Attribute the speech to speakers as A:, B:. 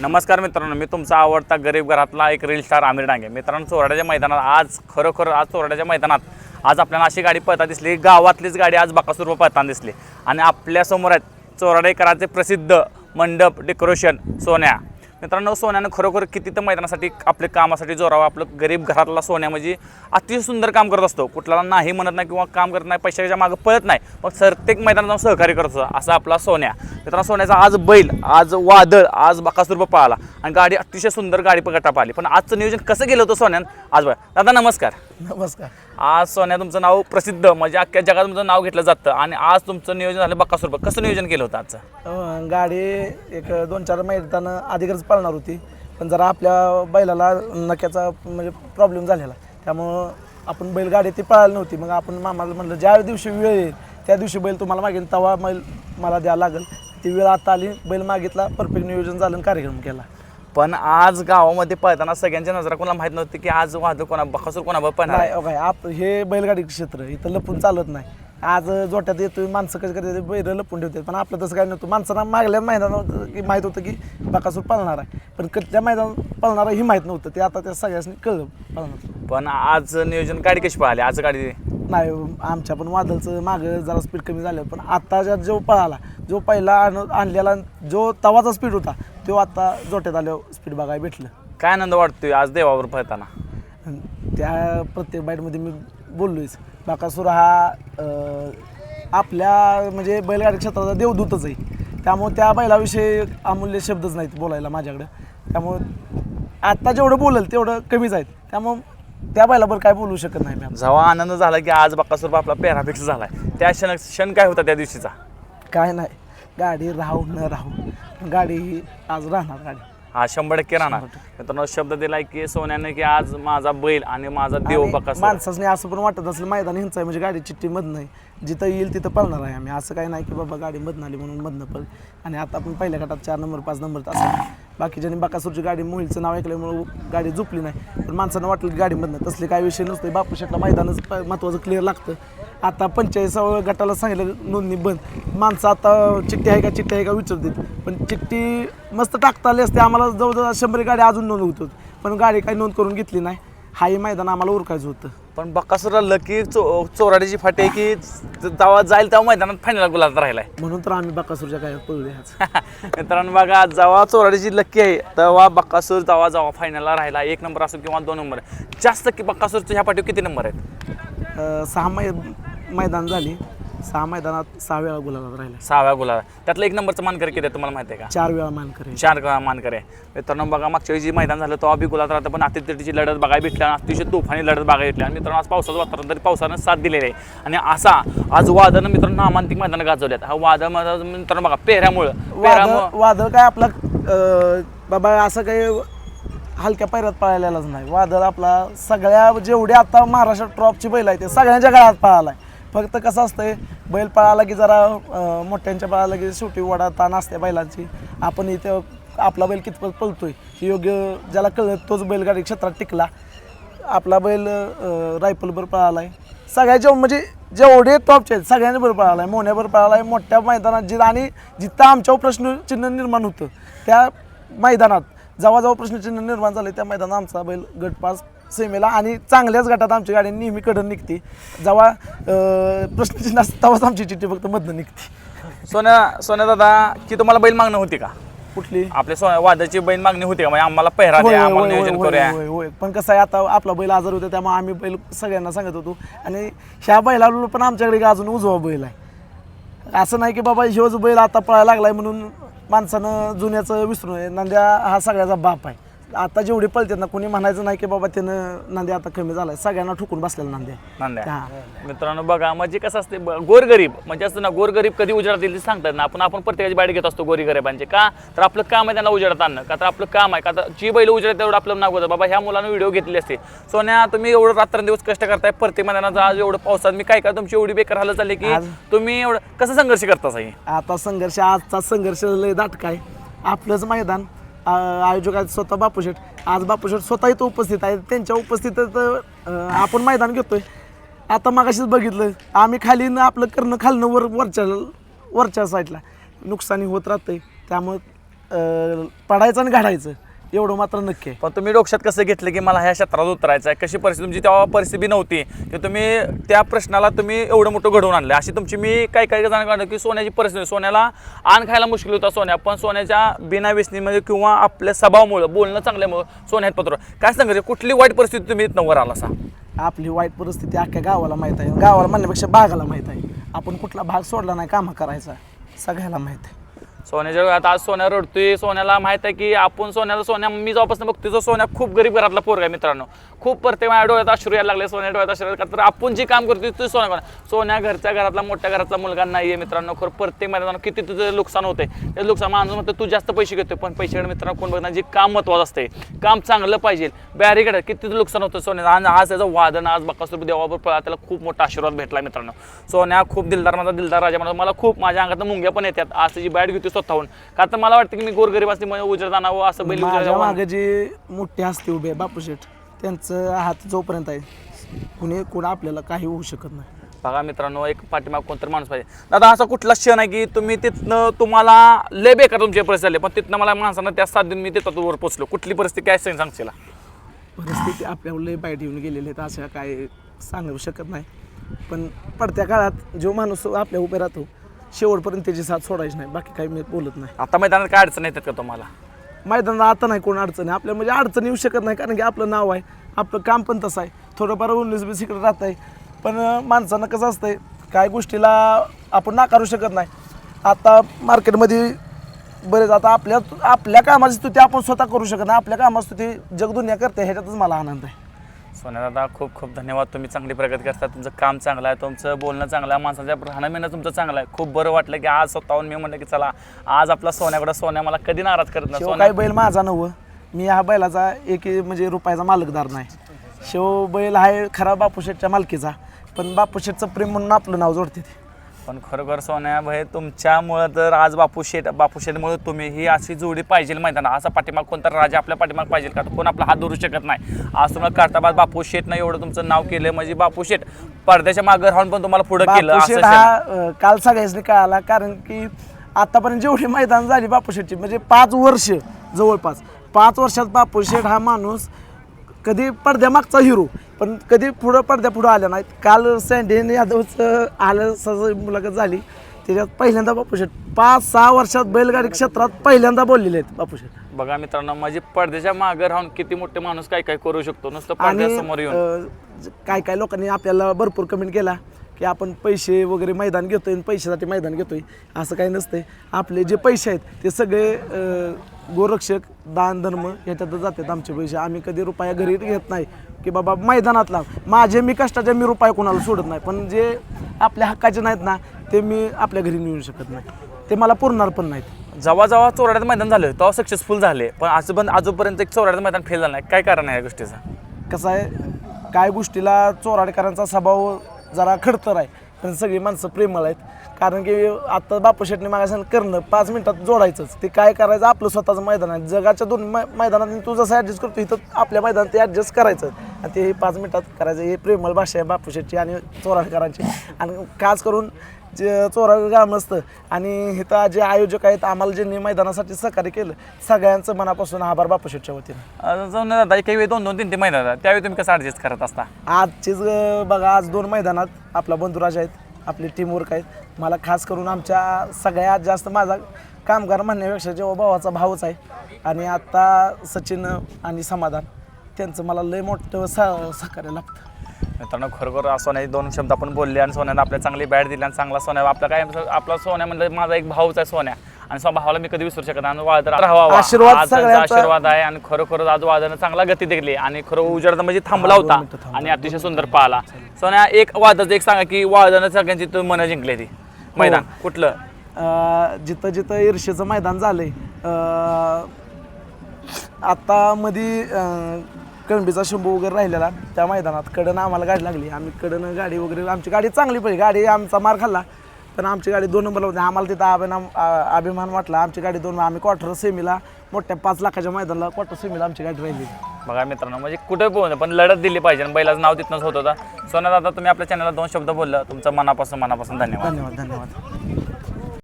A: नमस्कार मित्रांनो मी तुमचा आवडता गरीब घरातला एक रील स्टार आमिर डांगे. मित्रांनो चोराड्याच्या मैदानात आज खरोखर आज चोराड्याच्या मैदानात आज आपल्याला अशी गाडी पळता दिसली गावातलीच गाडी आज बकासूर पळताना दिसली. आणि आपल्यासमोर आहेत चोराडेकराचे प्रसिद्ध मंडप डेकोरेशन सोन्या. मित्रांनो सोन्यानं खरोखर किती तर मैदानासाठी आपल्या कामासाठी जोरावं आपलं गरीब घरातला सोन्या म्हणजे अतिशय सुंदर काम करत असतो. कुठल्याला नाही म्हणत नाही किंवा काम करत नाही पैशाच्या मागं पळत नाही मग प्रत्येक मैदानात जाऊन सहकार्य करत असतो असा आपला सोन्या. मित्रांनो सोन्याचा आज बैल आज वादळ आज बकासूर पाळला आणि गाडी अतिशय सुंदर गाडी गटाप आली. पण आजचं नियोजन कसं केलं होतं सोन्यान? आज बघा. दादा नमस्कार.
B: नमस्कार.
A: आज सोन्या तुमचं नाव प्रसिद्ध म्हणजे अख्ख्या जगात तुमचं नाव घेतलं जातं. आणि आज तुमचं नियोजन झालं बकासूर कसं नियोजन केलं होतं आजचं?
B: अं, गाडी एक दोन चार मैदानं अधिकच पळणार होती. पण जरा आपल्या बैलाला नक्याचा म्हणजे प्रॉब्लेम झालेला. त्यामुळं आपण बैलगाडी ती पळायला नव्हती. मग आपण मामाला म्हणलं ज्या दिवशी वेळ येईल त्या दिवशी बैल तुम्हाला मागेल तेव्हा बैल मला द्यावं लागेल. ती वेळ आता आली बैल मागितला परफेक्ट नियोजन झालं आणि कार्यक्रम केला.
A: पण आज गावामध्ये पळताना सगळ्यांच्या नजरा कोणाला माहीत नव्हती की आज वादळ कोणा बकासूर कोणावर
B: नाही
A: आहे.
B: काय आप हे बैलगाडी क्षेत्र इथं लपून चालत नाही. आज जोट्यात येतोय माणसं कशी करते बैल लपून ठेवतात. पण आपलं तसं काय नव्हतं. माणसांना मागल्या मैदानात की माहीत होतं की बकासूर पळणार आहे. पण कधल्या मैदानात पळणार आहे ही माहीत नव्हतं. ते आता त्या सगळ्यांनी कळलं पळणार.
A: पण आज नियोजन गाडी कशी पळाली? आज गाडी
B: नाही आमच्या पण वादळचं मागं जरा स्पीड कमी झालं. पण आत्ताच्या जो पळाला जो पहिला आण- आणलेला जो तवाचा स्पीड होता तो आता जोट्यात आल्यावर स्पीड बघायला भेटलं.
A: काय आनंद वाटतोय आज देवावर पळताना?
B: त्या प्रत्येक बाईटमध्ये मी बोललोयच बाकासूर हा अं, आपल्या म्हणजे बैलगाडी क्षेत्राचा देवदूतच आहे. त्यामुळे त्या बैलाविषयी अमूल्य शब्दच नाहीत बोलायला माझ्याकडं. त्यामुळं आत्ता जेवढं बोलेल तेवढं कमीच आहेत. त्यामुळं त्या बैलाबरोबर काय बोलू शकत नाही मी आता.
A: जेव्हा आनंद झाला की आज बकासूर आपला पेरा फिक्स झालाय त्या क्षण क्षण काय होता त्या दिवशीचा?
B: काय नाही गाडी राहू न राहू गाडी ही आज राहणार गाडी.
A: हा शंभर टक्के राहणार. मित्रांनो शब्द दिलाय की सोन्याने की आज माझा बैल आणि माझा देव
B: आणि
A: बकासूर.
B: माणसाने असं पण वाटत असेल मैदान आहे म्हणजे गाडी चिठ्ठी मधनं आहे. जिथं येईल तिथं पळणार आहे आम्ही. असं काही नाही की बाबा गाडी मधनं आली म्हणून मधनं पळ. आणि आता आपण पहिल्या गटात चार नंबर पाच नंबर असं. बाकीच्यानी बाकासूरची गाडी मोहिलचं नाव ऐकल्यामुळं गाडी झोपली नाही. पण माणसानं वाटलं की गाडी मधनं तसले काही विषय नसतो बापू शेटला मैदानच प- महत्त्वाचं क्लिअर लागतं. आता पंचेचाळीसाव्या गटाला सांगितलं नोंदणी बंद. माणसं आता चिठ्ठी आहे का चिठ्ठी आहे का विचारतात पण चिठ्ठी मस्त टाकता आली असते. आम्हाला जवळजवळ शंभर गाडी अजून नोंद होत. होती. पण गाडी काही नोंद करून घेतली नाही. हाही मैदान आम्हाला उरकायचं होतं.
A: पण बकासूरला लकी चो चोराडीची फाटी आहे की जेव्हा जाईल तेव्हा मैदानात फायनल गुलाब राहिलाय.
B: म्हणून तर आम्ही बाकासूरच्या काय पळले
A: मित्रांनो बघा जेव्हा चोराडीची लक्की आहे तेव्हा बक्कासूर जेव्हा जेव्हा फायनलला राहिला एक नंबर असो किंवा दोन नंबर जास्त की बक्कासूरच्या ह्या पाठीवर किती नंबर आहेत?
B: सहा मै मैदान झाली. सहा मैदानात सहा वेळा गुलाबात राहिला.
A: सहाव्या गुलाब त्यातलं एक नंबरचं मानकर किती आहे तुम्हाला माहिती आहे का?
B: चार वेळा मानकर. आहे.
A: चार ग- मानकर आहे. मित्रांनो बघा मागच्या वेळी जे मैदान झालं तेव्हा बी गुलाब राहतं पण अतिथीची लढत बघायला भेटली आणि अतिशय तुफानी लढत बघायला भेटली. आणि मित्रांनो आज पावसाचं वातावरण तरी पावसानं साथ दिलेलं आहे. आणि असा आज वादळनं मित्रांनो नामांतिक मैदानं गाजवल्यात. हा वादळ माझा मित्रांनो बघा पेहऱ्यामुळं पेहऱ्यामुळं
B: वादळ वादळ काय आपला अं, बाबा असं काही हलक्या पायऱ्यात पळालेलाच नाही. वादळ आपला सगळ्या जेवढे आता महाराष्ट्र ट्रॉपची बैल आहे ते सगळ्यांच्या गळ्यात आहे फक्त कसं असतंय बैल पळाला की जरा अं, मोठ्यांच्या पळाला की शेवटी वडा ताण असते बैलांची. आपण इथे आपला बैल कितपत पळतोय हे योग्य ज्याला कळत तोच बैलगाडी क्षेत्रात टिकला. आपला बैल रायफलभर पळाला आहे सगळ्याच्या म्हणजे जेवढे टॉपचे आहेत सगळ्यांबरोबर पळाला आहे मोन्याबरोबर पळाला आहे मोठ्या मैदानात जिथं आणि जिथं आमच्यावर प्रश्नचिन्ह निर्माण होतं त्या मैदानात जेव्हा जेव्हा प्रश्नचिन्ह निर्माण झाले त्या मैदानात आमचा बैल गट पास सेमेला आणि चांगल्याच गटात आमची गाडी नेहमी कडन निघते. जेव्हा प्रश्नचिन्ह असतं तेव्हाच आमची चिठ्ठी फक्त मधनं निघते.
A: सोन्या सोन्या दादा की तुम्हाला बैल मागणं होती का?
B: कुठली?
A: आपल्या सोन्या वादाची बैल मागणी होती का? म्हणजे आम्हाला पेहरा द्या आम्हाला नियोजन करूया.
B: पण कसं आहे आता आपला बैल आजार होता त्यामुळे आम्ही बैल सगळ्यांना सांगत होतो. आणि ह्या बैलाला पण आमच्याकडे अजून उजवा बैल आहे. असं नाही की बाबा ह्योच बैल आता पळायला लागलाय म्हणून माणसानं जुन्याचं विसरू नये नांद्या हा सगळ्याचा बाप आहे. आता जेवढे पळतात ना कोणी म्हणायचं नाही की बाबा त्यानं नांद्या आता कमी झालाय. सगळ्यांना ठोकून बसलेला नांद्या
A: नांद्या
B: हा.
A: मित्रांनो बघा म्हणजे कसं असते ब- गोरगरीब म्हणजे असतं ना गोरगरीब कधी उजेडात येईल ते सांगतात ना. आपण आपण प्रत्येकाची बाडी घेत असतो गोरी गरिबांचे का? तर आपलं काम आहे त्यांना उजेडात आणणं. का तर आपलं काम आहे. का तर जी बैल उजेडात तेवढं आपलं नाव होतं. बाबा ह्या मुलानं व्हिडिओ घेतले असते. सोन्या तुम्ही एवढं रात्रंदिवस कष्ट करताय. प्रत्येक मैदानात आज एवढं पावसात. मी काय काय तुमची एवढी बेकार हालत चालली की
B: आज-
A: तुम्ही एवढं कसं संघर्ष करता साई?
B: आता संघर्ष आजचा संघर्ष लय दाटका आहे. आपलंच मैदान आ- आयोजक आहेत स्वतः बापूशेठ. आज बापूशेठ स्वतः इथं उपस्थित आहेत त्यांच्या उपस्थितीत अं, आपण मैदान घेतोय. आता मागाशीच बघितलं आम्ही खाली न आपलं करणं खालनं वर वरच्या वरच्या साईडला नुकसानी होत राहतंय. त्यामुळं पडायचं आणि घडायचं एवढं मात्र नक्की. आहे
A: पण तुम्ही डोक्यात कसं घेतलं की मला ह्या क्षेत्रात उतरायचं आहे? कशी परिस्थिती? तुमची तेव्हा परिस्थिती नव्हती. की तुम्ही त्या प्रश्नाला तुम्ही एवढं मोठं घडवून आणलं. अशी तुमची मी काही काही जणांना काढलं की सोन्याची परिस्थिती सोन्याला आण खायला मुश्किल होता सोन्या. पण सोन्याच्या बिना व्यसनीमध्ये किंवा आपल्या स्वभावामुळं बोलणं चांगल्यामुळं सोन्यात पत्र. काय सांगायचं? कुठली वाईट परिस्थिती तुम्ही इथनं वर आला सा
B: आपली वाईट परिस्थिती अख्ख्या गावाला माहीत आहे. गावाला म्हणण्यापेक्षा भागाला माहीत आहे. आपण कुठला भाग सोडला नाही कामं करायचा. सगळ्याला माहीत आहे.
A: सोन्याच्या डोळ्यात आज सोन्या रडतोय. सोन्याला माहीत आहे की आपण सोन्याला सोन्या मी जेव्हापासून बघतोय तो सोन्या खूप गरीब घरातला पोरगा आहे मित्रांनो. खूप प्रत्येक माझ्या डोळ्यात अश्रू यायला लागले सोन्या डोळ्यात अश्रू का तर आपण जे काम करतोय ते सोन्या कोणा सोन्या घरच्या घरातला मोठ्या घरातला मुलगा नाही आहे मित्रांनो. खरं प्रत्येक मैदानात किती तुझं नुकसान होते ते नुकसान माणूस म्हणतो तू जास्त पैसे घेतोय. पण पैसे मित्रांनो कोण बघणार? जे काम महत्वाचं असते काम चांगलं पाहिजे. बॅरिकेड किती तुझं नुकसान होतं सोन्याचं. आणि आज त्याचं वादन आज बकासूर देवावर पळा. त्याला खूप मोठा आशीर्वाद भेटला मित्रांनो. सोन्या खूप दिलदार माझा दिलदार राजा म्हणतो मला खूप माझ्या अंगात मुंग्या पण येतात. आज त्याची बॅट घेतो स्वतःहून. का तर मला वाटतं की मी गोरगरीब असते उजर जाणावं असं बैल उजेड
B: माझ्या
A: जावं.
B: मागे जे मोठे असते उभे बापू शेठ त्यांचं हात जोपर्यंत आहे कुणी कुणा आपल्याला काही होऊ शकत नाही.
A: बघा मित्रांनो एक पाठीमाग कोणतरी माणूस पाहिजे. दादा असा कुठला क्षण आहे की तुम्ही तिथनं तुम्हाला लय बेकार तुमची परिस्थिती झाली पण तिथनं मला माणसानं त्या साथ देऊन मी तिथं वर पोचलो कुठली परिस्थिती काय सांग सांगशील?
B: परिस्थिती आपल्यावर लय बाईट येऊन गेलेली आहेत अशा काय सांगू शकत नाही. पण पडत्या काळात जो माणूस आपल्या उभे राहतो शेवटपर्यंत त्याची साथ सोडायची नाही बाकी काही मी बोलत नाही.
A: आता मैदानात काय अडचण येतात का तुम्हाला?
B: मैदानात आता नाही कोण अडचण आहे. आपल्या म्हणजे अडचण येऊ शकत नाही कारण की आपलं नाव आहे आपलं काम पण तसं आहे. थोडंफार उन्नीस बीस इकडे राहत आहे. पण माणसानं कसं असतंय काय गोष्टीला आपण नाकारू शकत नाही. आता मार्केटमध्ये बरेच आता आपल्या आपल्या कामाची स्तुती आपण स्वतः करू शकत नाही. आपल्या कामाची स्तुती जगदुनिया करते ह्याच्यातच मला आनंद आहे.
A: सोन्या दादा खूप खूप धन्यवाद. तुम्ही चांगली प्रगती करता. तुमचं काम चांगलं आहे तुमचं बोलणं चांगलं आहे माणसाच्या राहणं तुमचं चांगलं आहे. खूप बरं वाटलं की आज स्वतःहून मी म्हणलं की चला आज आपला सोन्याकडे सोन्या मला कधी नाराज करत नाही.
B: शेव
A: सोन्या
B: काय बैल माझा नव्ह? मी ह्या बैलाचा एक म्हणजे रुपयाचा मालकदार नाही. शेव बैल आहे खरा बापूशेठच्या मालकीचा. पण बापूशेठचं प्रेम म्हणून आपलं नाव जोडते ते.
A: पण खरोखर सोन्या भाई तुमच्यामुळं तर आज बापू शेठ बापू शेठमुळे तुम्ही ही अशी जोडी पाहिजे मैदानात. असा पाठीमाग कोणता राजा आपल्या पाठीमाग पाहिजे का? कोण आपला हात धरू शकत नाही. आज तुम्हाला करताबाद बापू शेठनं एवढं तुमचं नाव केलं म्हणजे बापू शेठ पडद्याच्या मागे राहून पण तुम्हाला पुढे केलं असं
B: हा अं, काल सगळ्याच कळाला कारण की आतापर्यंत जेवढी मैदान झाली बापूशेठची म्हणजे पाच वर्ष जवळपास पाच वर्षात बापूशेठ हा माणूस कधी पडद्यामागचा हिरो पण कधी पुढं पडद्या पुढं आला नाही काल सँडेन यादवचं आलं सज मुलाखत झाली. त्याच्यात पहिल्यांदा बापूशेठ पाच सहा वर्षात बैलगाडी क्षेत्रात पहिल्यांदा बोललेले आहेत बापूशेठ
A: बघा मित्रांनो म्हणजे पडद्याच्या मागे राहून किती मोठे माणूस काय काय करू शकतो? नुसतं
B: आणि
A: पडद्यासमोर येऊन.
B: अं, काय काय लोकांनी आपल्याला भरपूर कमेंट केला. की आपण पैसे वगैरे मैदान घेतोय आणि पैशासाठी मैदान घेतोय असं काही नसतंय. आपले जे पैसे आहेत ते सगळे अं, गोरक्षक दान धर्म ह्याच्यातच जातात आमचे पैसे. आम्ही कधी रुपया घरी घेत नाही की बाबा मैदानातला. माझे मी कष्टाचे मी रुपये कोणाला सोडत नाही. पण जे आपल्या हक्काचे नाहीत ना ते मी आपल्या घरी नेऊ शकत नाही. ते मला पुरणार पण नाहीत.
A: जेव्हा जेव्हा चोराड्यात मैदान झालं तेव्हा सक्सेसफुल झाले. पण असं पण आजपर्यंत एक चोराड्यात मैदान फेल झालं नाही. काय कारण आहे या गोष्टीचं?
B: कसं आहे काय गोष्टीला चोराडकरांचा स्वभाव जरा खडतर आहे. पण सगळी माणसं प्रेमळ आहेत. कारण की आता बापू शेटने मागासन करणं पाच मिनिटात जोडायचंच. ते काय करायचं? आपलं स्वतःचं मैदान आहे. जगाच्या दोन मै मैदानात तू जसं ॲडजस्ट करतो इथं आपल्या मैदानात ते ॲडजस्ट करायचं. आणि ते हे पाच मिनिटात करायचं. हे प्रेमळ भाषा आहे बापू शेटची आणि चोराडकरांची आणि खास करून जे चोराड ग्राम असतं. आणि इथं जे आयोजक आहेत आम्हाला ज्यांनी मैदानासाठी सहकार्य केलं सगळ्यांचं मनापासून आभार बापू शेटच्या वतीनं
A: जाऊन दादा काही वेळी दोन दोन तीन तीन मैदान त्यावेळी तुम्ही कसं ॲडजस्ट करत असता?
B: आजचीच बघा आज दोन मैदानात आपला बंधुराज आहेत आपले टीमवर्क आहेत. मला खास करून आमच्या सगळ्यात जास्त माझा कामगार म्हणण्यापेक्षा जेव्हा भावाचा भावच आहे आणि आत्ता सचिन आणि समाधान त्यांचं मला लय मोठं सहकार्य लागतं.
A: मित्रांनो खरोखर सोन्याची दोन शब्द आपण बोलले आणि सोन्यानं आपल्या चांगली बॅट दिली आणि चांगला सोन्या आपला काय आपला सोन्या म्हणजे माझा एक भाऊच आहे सोन्या. आणि स्व भावाला मी कधी विसरू शकत नाही. आणि राहावा.
B: आशीर्वाद
A: आहे आणि खरोखर आज वादनं चांगला गती दिली आणि खरं उजेड म्हणजे थांबला होता. आणि अतिशय सुंदर पाहिला. सोन्या एक वादाचं एक सांगा की वादनं सगळ्यांची तू मनं जिंकली ती. मैदान कुठलं?
B: अं, जिथं जिथं ईर्षेचं मैदान झालंय आता मध्ये अं, कणबीचा शंभू वगैरे राहिलेला त्या मैदानात. कडनं आम्हाला गाडी लागली. आम्ही कडनं गाडी वगैरे आमची गाडी चांगली पडली गाडी आमचा मार खाल्ला. पण आमची गाडी दोन नंबरला होती. आम्हाला तिथं अभिमान आ- अभिमान वाटला. आमची गाडी दोन आम्ही क्वार्टर सेमीला मोठ्या पाच लाखाच्या मैदानाला क्वार्टर सेमीला आमची गाडी राहिली.
A: बघा मित्रांनो म्हणजे कुठे पोहोच पण लढत दिली पाहिजे. आणि बैलाचं नाव तिथनंच होत होता. सोन्या दादा तुम्ही आपल्या चॅनलला दोन शब्द बोलला. तुमचं मनापासून मनापासून धन्यवाद.
B: धन्यवाद धन्यवाद.